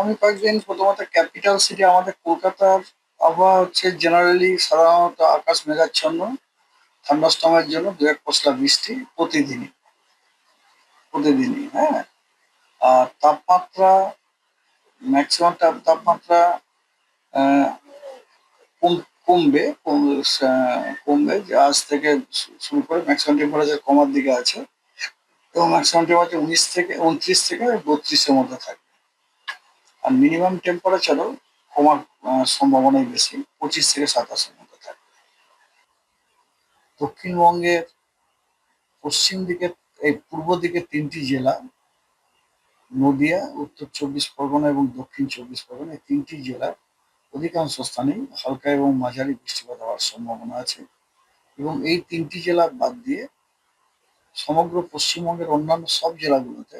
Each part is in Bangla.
আগামী কয়েকদিন প্রথমত ক্যাপিটাল সিটি আমাদের কলকাতার আবহাওয়া হচ্ছে জেনারেলি সাধারণত আকাশ মেঘাচ্ছন্ন থান্ডাস্টমের জন্য দু এক পশলা বৃষ্টি প্রতিদিনই। প্রতিদিনই হ্যাঁ? আর তাপমাত্রা ম্যাক্সিমাম তাপমাত্রা কম- কমবে কমবে, যে আজ থেকে শুরু করে ম্যাক্সিমাম টেম্পারেচার কমার দিকে আছে এবং ম্যাক্সিমাম টেম্পারেচার উনিশ থেকে, উনত্রিশ থেকে বত্রিশের মধ্যে থাকবে। আর মিনিমাম টেম্পারেচারও কমার সম্ভাবনাই বেশি, পঁচিশ থেকে সাতাশের মধ্যে থাকবে। দক্ষিণবঙ্গের পশ্চিম দিকে, এই পূর্ব দিকে তিনটি জেলা, নদিয়া, উত্তর চব্বিশ পরগনা এবং দক্ষিণ চব্বিশ পরগনা, এই তিনটি জেলার অধিকাংশ স্থানেই হালকা এবং মাঝারি বৃষ্টিপাত হওয়ার সম্ভাবনা আছে। এবং এই তিনটি জেলা বাদ দিয়ে সমগ্র পশ্চিমবঙ্গের অন্যান্য সব জেলাগুলোতে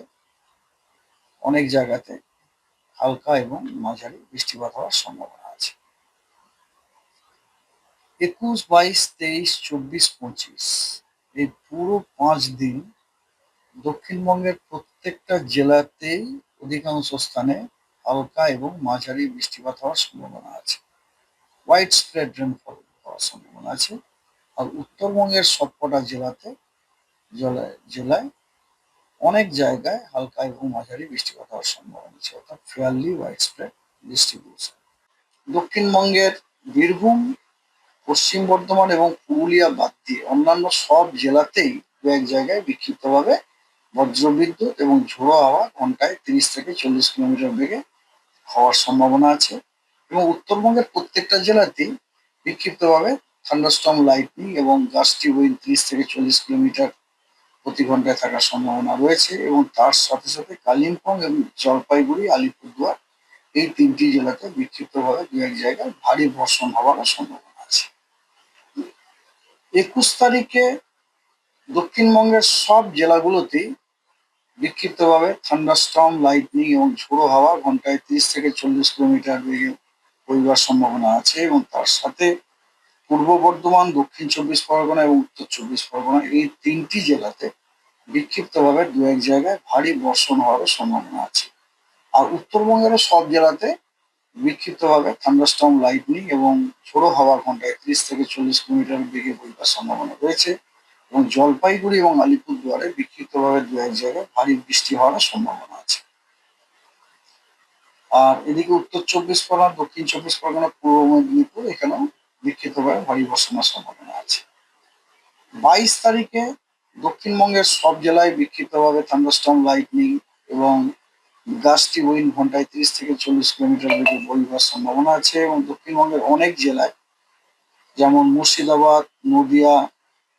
অনেক জায়গাতে হালকা এবং মাঝারি বৃষ্টিপাত হওয়ার সম্ভাবনা আছে। একুশ, বাইশ, তেইশ, চব্বিশ, পঁচিশ, এই পুরো পাঁচ দিন দক্ষিণবঙ্গের প্রত্যেকটা জেলাতেই অধিকাংশ স্থানে হালকা এবং মাঝারি বৃষ্টিপাত হওয়ার সম্ভাবনা আছে। হোয়াইট স্প্রেড রেনফল হওয়ার সম্ভাবনা আছে। আর উত্তরবঙ্গের সবকটা জেলাতে জেলায় জেলায় অনেক জায়গায় হালকা এবং মাঝারি বৃষ্টিপাত হওয়ার সম্ভাবনা আছে অর্থাৎ ফেয়ারলি হোয়াইট স্প্রেড ডিস্ট্রিবিউশন দক্ষিণবঙ্গের বীরভূম, পশ্চিম বর্ধমান এবং পুরুলিয়া বাদ দিয়ে অন্যান্য সব জেলাতেই দু এক জায়গায় বিক্ষিপ্তভাবে বজ্রবিদ্যুৎ এবং ঝোড়ো হাওয়া ঘন্টায় তিরিশ থেকে চল্লিশ কিলোমিটার বেগে হওয়ার সম্ভাবনা আছে এবং উত্তরবঙ্গের প্রত্যেকটা জেলাতেই বিক্ষিপ্তভাবে থান্ডারস্টর্ম লাইটনিং এবং গাছটি উইন তিরিশ থেকে চল্লিশ কিলোমিটার প্রতি ঘন্টায় থাকার সম্ভাবনা রয়েছে এবং তার সাথে সাথে কালিম্পং এবং জলপাইগুড়ি, আলিপুরদুয়ার এই তিনটি জেলাতে বিক্ষিপ্তভাবে দু এক জায়গায় ভারী বর্ষণ হওয়ার সম্ভাবনা আছে। একুশ তারিখে দক্ষিণবঙ্গের সব জেলাগুলোতেই বিক্ষিপ্তভাবে থান্ডারস্টর্ম, লাইটনিং এবং ঝোড়ো হাওয়া ঘন্টায় তিরিশ থেকে চল্লিশ কিলোমিটার বেগে বইবার সম্ভাবনা আছে এবং তার সাথে পূর্ব বর্ধমান, দক্ষিণ চব্বিশ পরগনা এবং উত্তর চব্বিশ পরগনা এই তিনটি জেলাতে বিক্ষিপ্তভাবে দু এক জায়গায় ভারী বর্ষণ হওয়ার সম্ভাবনা আছে। আর উত্তরবঙ্গেরও সব জেলাতে বিক্ষিপ্তভাবে থান্ডারস্টর্ম লাইটনিং এবং ঝোড়ো হাওয়া ঘন্টায় ত্রিশ থেকে চল্লিশ কিলোমিটার বেগে বইবার সম্ভাবনা রয়েছে এবং জলপাইগুড়ি এবং আলিপুরদুয়ারে বিক্ষিপ্তভাবে দু এক জায়গায় ভারী বৃষ্টি হওয়ার সম্ভাবনা আছে। আর এদিকে উত্তর চব্বিশ পরগনা, দক্ষিণ চব্বিশ পরগনা, পূর্ব মেদিনীপুর এখানেও বিক্ষিপ্তভাবে ভারী বর্ষণের সম্ভাবনা আছে। বাইশ তারিখে দক্ষিণবঙ্গের সব জেলায় বিক্ষিপ্তভাবে থান্ডারস্টর্ম লাইটনিং এবং গাছটি উইন ঘন্টায় তিরিশ থেকে চল্লিশ কিলোমিটার বেগে বইবার সম্ভাবনা আছে এবং দক্ষিণবঙ্গের অনেক জেলায়, যেমন মুর্শিদাবাদ, নদিয়া,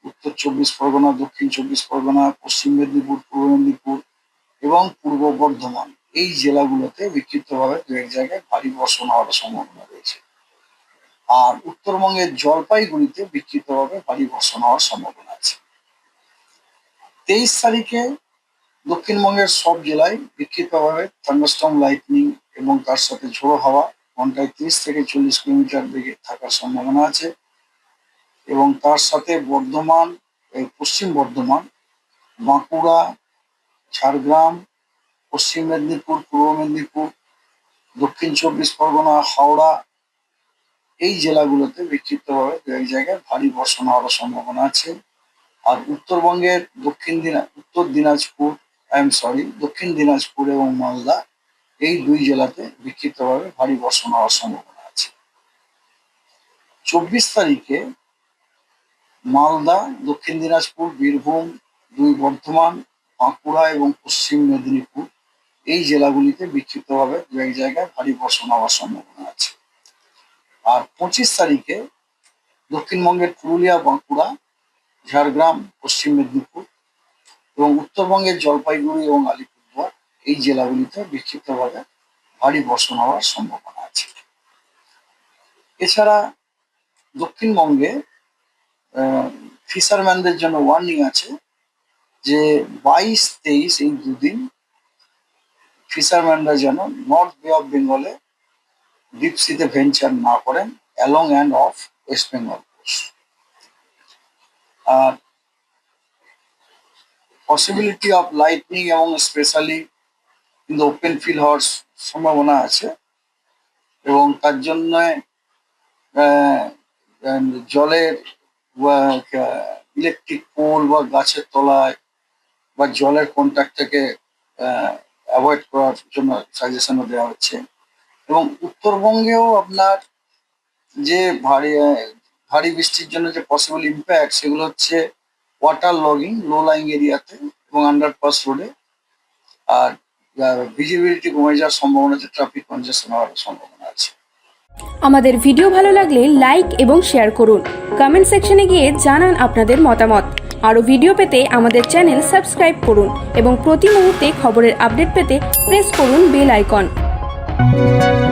উত্তর চব্বিশ পরগনা, দক্ষিণ চব্বিশ পরগনা, পশ্চিম মেদিনীপুর, পূর্ব মেদিনীপুর এবং পূর্ব বর্ধমান এই জেলাগুলোতে বিক্ষিপ্তভাবে দু এক জায়গায় ভারী বর্ষণ হওয়ার সম্ভাবনা রয়েছে। আর উত্তরবঙ্গের জলপাইগুড়িতে বিক্ষিপ্তভাবে ভারী বর্ষণ হওয়ার সম্ভাবনা আছে। তেইশ তারিখে দক্ষিণবঙ্গের সব জেলায় বিক্ষিপ্তভাবে থান্ডারস্টর্ম লাইটনিং এবং তার সাথে ঝোড়ো হাওয়া ঘন্টায় তিরিশ থেকে চল্লিশ কিলোমিটার বেগে থাকার সম্ভাবনা আছে এবং তার সাথে বর্ধমান পশ্চিম বর্ধমান, বাঁকুড়া, ঝাড়গ্রাম, পশ্চিম মেদিনীপুর, পূর্ব মেদিনীপুর, দক্ষিণ চব্বিশ পরগনা, হাওড়া এই জেলাগুলোতে বিক্ষিপ্তভাবে দু এক জায়গায় ভারী বর্ষণ হওয়ার সম্ভাবনা আছে। আর উত্তরবঙ্গের দক্ষিণ দিনা উত্তর দিনাজপুর আই এম সরি দক্ষিণ দিনাজপুর এবং মালদা এই দুই জেলাতে বিক্ষিপ্তভাবে ভারী বর্ষণ হওয়ার সম্ভাবনা আছে। চব্বিশ তারিখে মালদা, দক্ষিণ দিনাজপুর, বীরভূম, দুই বর্ধমান, বাঁকুড়া এবং পশ্চিম মেদিনীপুর এই জেলাগুলিতে বিক্ষিপ্তভাবে দু এক জায়গায় ভারী বর্ষণ হওয়ার সম্ভাবনা আছে। আর পঁচিশ তারিখে দক্ষিণবঙ্গের পুরুলিয়া, বাঁকুড়া, ঝাড়গ্রাম, পশ্চিম মেদিনীপুর এবং উত্তরবঙ্গের জলপাইগুড়ি এবং আলিপুরদুয়ার এই জেলাগুলিতে বিক্ষিপ্তভাবে ভারী বর্ষণ হওয়ার সম্ভাবনা আছে। এছাড়া দক্ষিণবঙ্গে ফিশারম্যানদের জন্য ওয়ার্নিং আছে যে বাইশ তেইশ এই দুদিন ফিশারম্যানরা যেন নর্থ বে অফ বেঙ্গলে ডিপ সিতে ভেঞ্চার না করেন along and of West Bengal coast R possibility of lightning এবং স্পেশালি কিন্তু ওপেন ফিল হওয়ার সম্ভাবনা আছে এবং তার জন্য জলের ইলেকট্রিক পোল বা গাছের তলায় বা জলের কন্ট্যাক্ট থেকে অ্যাভয়েড করার জন্য সাজেশনও দেওয়া হচ্ছে। এবং উত্তরবঙ্গেও আপনার যে ভারী ভারী বৃষ্টির জন্য যে পসিবল ইম্প্যাক্ট সেগুলো হচ্ছে ওয়াটার লগিং লো লাইং এরিয়াতে এবং আন্ডারপাস রোডে আর ভিজিবিলিটি কমে যাওয়ার সম্ভাবনা আছে ট্রাফিক কনজেশন হওয়ার সম্ভাবনা আছে। আমাদের ভিডিও ভালো লাগলে লাইক এবং শেয়ার করুন। কমেন্ট সেকশনে গিয়ে জানান আপনাদের মতামত। আরও ভিডিও পেতে আমাদের চ্যানেল সাবস্ক্রাইব করুন এবং প্রতি মুহূর্তে খবরের আপডেট পেতে প্রেস করুন বেল আইকন Música